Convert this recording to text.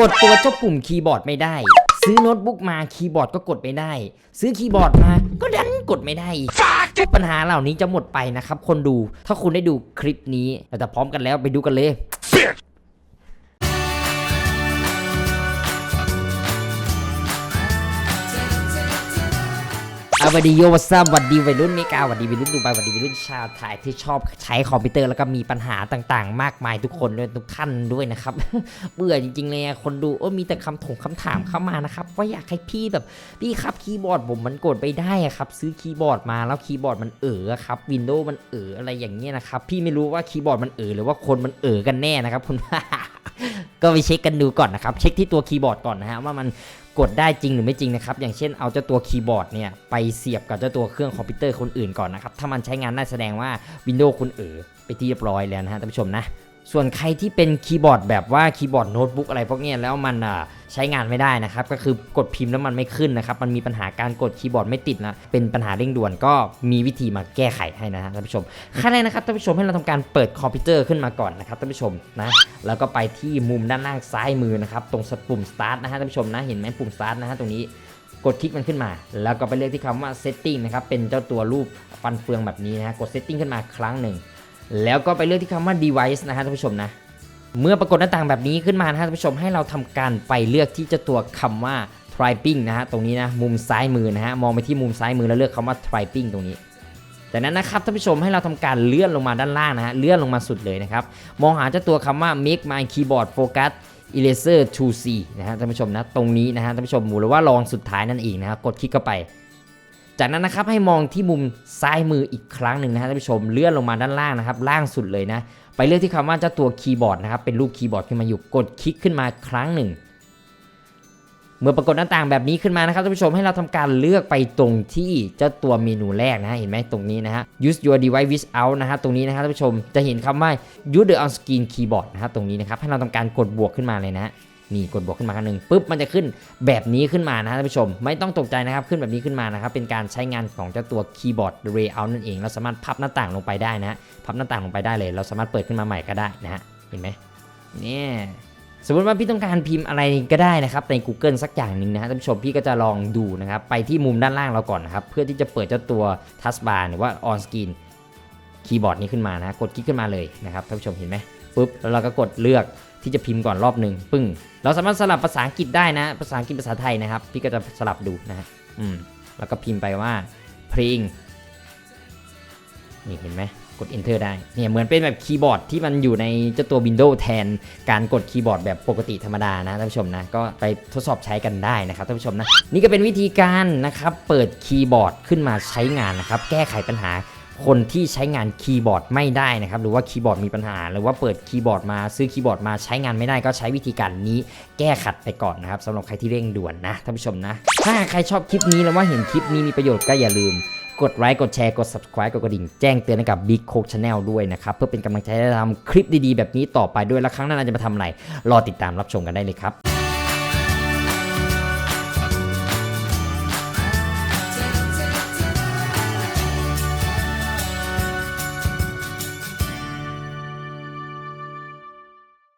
กดตัวเจ้าปุ่มคีย์บอร์ดไม่ได้ ซื้อโน้ตบุ๊กมาคีย์บอร์ดก็กดไม่ได้ ซื้อคีย์บอร์ดมาก็ดันกดไม่ได้ปัญหาเหล่านี้จะหมดไปนะครับคนดูถ้าคุณได้ดูคลิปนี้เราจะพร้อมกันแล้วไปดูกันเลย วัสดีโยวัสซับวัสดีวัยรุ่นเมกาวัสดีวัยรุ่นดูไบวัสดีวัยรุ่นชาวไทยที่ชอบใช้คอมพิวเตอร์แล้วก็มีปัญหาต่างๆ มากมายทุกคนด้วยทุกท่านด้วยนะครับเบื่อจริงๆเลยคนดูโอ้มีแต่คำถงคำถามเข้ามานะครับว่าอยากให้พี่แบบพี่ครับคีย์บอร์ดผมมันกดไปได้ครับซื้อคีย์บอร์ดมาแล้วคีย์บอร์ดมันเอ๋อครับวินโดว์มันเอ๋ออะไรอย่างเงี้ยนะครับพี่ไม่รู้ว่าคีย์บอร์ดมันเอ๋อหรือว่าคนมันเอ๋อกันแน่นะครับคุณก็ไปเช็คกันดูก่อนนะครับเช็คที่ตัวคีย์บอร์ดก่อนนะฮะว่ามัน กดได้จริงหรือไม่จริงนะครับ อย่างเช่นเอาเจ้าตัวคีย์บอร์ดเนี่ยไปเสียบกับเจ้าตัวเครื่องคอมพิวเตอร์คนอื่นก่อนนะครับ ถ้ามันใช้งานได้แสดงว่า Windows คุณเอ๋อไปที่เรียบร้อยแล้วนะฮะท่านผู้ชมนะ ส่วนใครที่เป็นคีย์บอร์ดแบบว่าคีย์บอร์ดโน้ตบุ๊กอะไรพวกนี้แล้วมันใช้งานไม่ได้นะครับ ก็คือกดพิมพ์แล้วมันไม่ขึ้นนะครับ มันมีปัญหาการกดคีย์บอร์ดไม่ติดนะ เป็นปัญหาเร่งด่วนก็มีวิธีมาแก้ไขให้นะท่านผู้ชมขั้นแรกนะครับท่านผู้ชมให้เราทำการเปิดคอมพิวเตอร์ขึ้นมาก่อนนะครับท่านผู้ชมนะแล้วก็ไปที่มุมด้านล่างซ้ายมือนะครับตรงปุ่ม start นะฮะท่านผู้ชมนะเห็นไหมปุ่ม start นะฮะตรงนี้กดคลิกมันขึ้นมา แล้วก็ไปเลือกที่คำว่า setting นะครับเป็นเจ้าตัวรูปฟันเฟืองแบบนี้นะฮะกด setting ขึ้นมาครั้งหนึ่ง แล้วก็ไปเลือกที่คำว่า device นะฮะท่านผู้ชมนะ เมื่อปรากฏหน้าต่างแบบนี้ขึ้นมานะฮะท่านผู้ชมให้เราทำการไปเลือกที่เจ้าตัวคำว่า typing นะฮะตรงนี้นะมุมซ้ายมือนะฮะมองไปที่มุมซ้ายมือแล้วเลือกคำว่า typing ตรงนี้จากนั้นนะครับท่านผู้ชมให้เราทำการเลื่อนลงมาด้านล่างนะฮะเลื่อนลงมาสุดเลยนะครับ มองหาเจ้าตัวคำว่า make my keyboard focus eraser to see นะฮะท่านผู้ชมนะตรงนี้นะฮะท่านผู้ชมหรือว่าลองสุดท้ายนั่นเองนะครับกดคลิกเข้าไป จากนั้นนะครับให้มองที่มุมซ้ายมืออีกครั้งหนึ่งนะฮะท่านผู้ชมเลื่อนลงมาด้านล่างนะครับ ล่างสุดเลยนะ ไปเลือกที่คำว่าเจ้าตัวคีย์บอร์ดนะครับเป็นรูปคีย์บอร์ดขึ้นมาอยู่กดคลิกขึ้นมาครั้งหนึ่ง เมื่อปรากฏหน้าต่างแบบนี้ขึ้นมานะครับท่านผู้ชมให้เราทำการเลือกไปตรงที่เจ้าตัวเมนูแรกนะฮะเห็นไหมตรงนี้นะฮะ use your device without นะฮะตรงนี้นะครับท่านผู้ชมจะเห็นคำว่า use the on screen keyboard นะฮะตรงนี้นะครับให้เราทำการกดบวกขึ้นมาเลยนะ นี่กดบวกขึ้นมาครั้งหนึ่งปุ๊บมันจะขึ้นแบบนี้ขึ้นมานะท่านผู้ชม ไม่ต้องตกใจนะครับขึ้นแบบนี้ขึ้นมานะครับเป็นการใช้งานของเจ้าตัวคีย์บอร์ด layout นั่นเองเราสามารถพับหน้าต่างลงไปได้นะพับหน้าต่างลงไปได้เลย เราสามารถเปิดขึ้นมาใหม่ก็ได้นะฮะเห็นไหมเนี่ยสมมติว่าพี่ต้องการพิมพ์อะไรก็ได้นะครับใน Google สักอย่างหนึ่งนะฮะท่านผู้ชมพี่ก็จะลองดูนะครับไปที่มุมด้านล่างเราก่อนนะครับเพื่อที่จะเปิดเจ้าตัว Task Bar หรือว่า On Screen คีย์บอร์ดนี้ขึ้นมานะกดคลิกขึ้นมาเลยนะครับท่านผู้ชมเห็นไหมปุ๊บแล้วเราก็กดเลือกที่จะพิมพ์ก่อนรอบหนึ่งปึ้ง เราสามารถสลับภาษาอังกฤษได้นะ ภาษาอังกฤษภาษาไทยนะครับ พี่ก็จะสลับดูนะฮะอืมแล้วก็พิมพ์ไปว่าเพลงนี่เห็นไหมกด enter ได้ เนี่ยเหมือนเป็นแบบคีย์บอร์ดที่มันอยู่ในเจ้าตัว Windows แทนการกดคีย์บอร์ดแบบปกติธรรมดานะท่านผู้ชมนะ ก็ไปทดสอบใช้กันได้นะครับท่านผู้ชมนะ นี่ก็เป็นวิธีการนะครับ เปิดคีย์บอร์ดขึ้นมาใช้งานนะครับ แก้ไขปัญหา คนที่ใช้งานคีย์บอร์ดไม่ได้นะครับหรือว่าคีย์บอร์ดมีปัญหา หรือว่าเปิดคีย์บอร์ดมาซื้อคีย์บอร์ดมาใช้งานไม่ได้ก็ใช้วิธีการนี้แก้ขัดไปก่อนนะครับสำหรับใครที่เร่งด่วนนะท่านผู้ชมนะ ถ้าใครชอบคลิปนี้แล้วว่าเห็นคลิปนี้มีประโยชน์ก็อย่าลืมกดไลค์กดแชร์กด subscribe กดกระดิ่งแจ้งเตือนให้กับ Big Coke Channel ด้วยนะครับ เพื่อเป็นกำลังใจให้เราทำคลิปดีๆ แบบนี้ต่อไปด้วย แล้วครั้งหน้าเราจะมาทำอะไร รอติดตามรับชมกันได้เลยครับ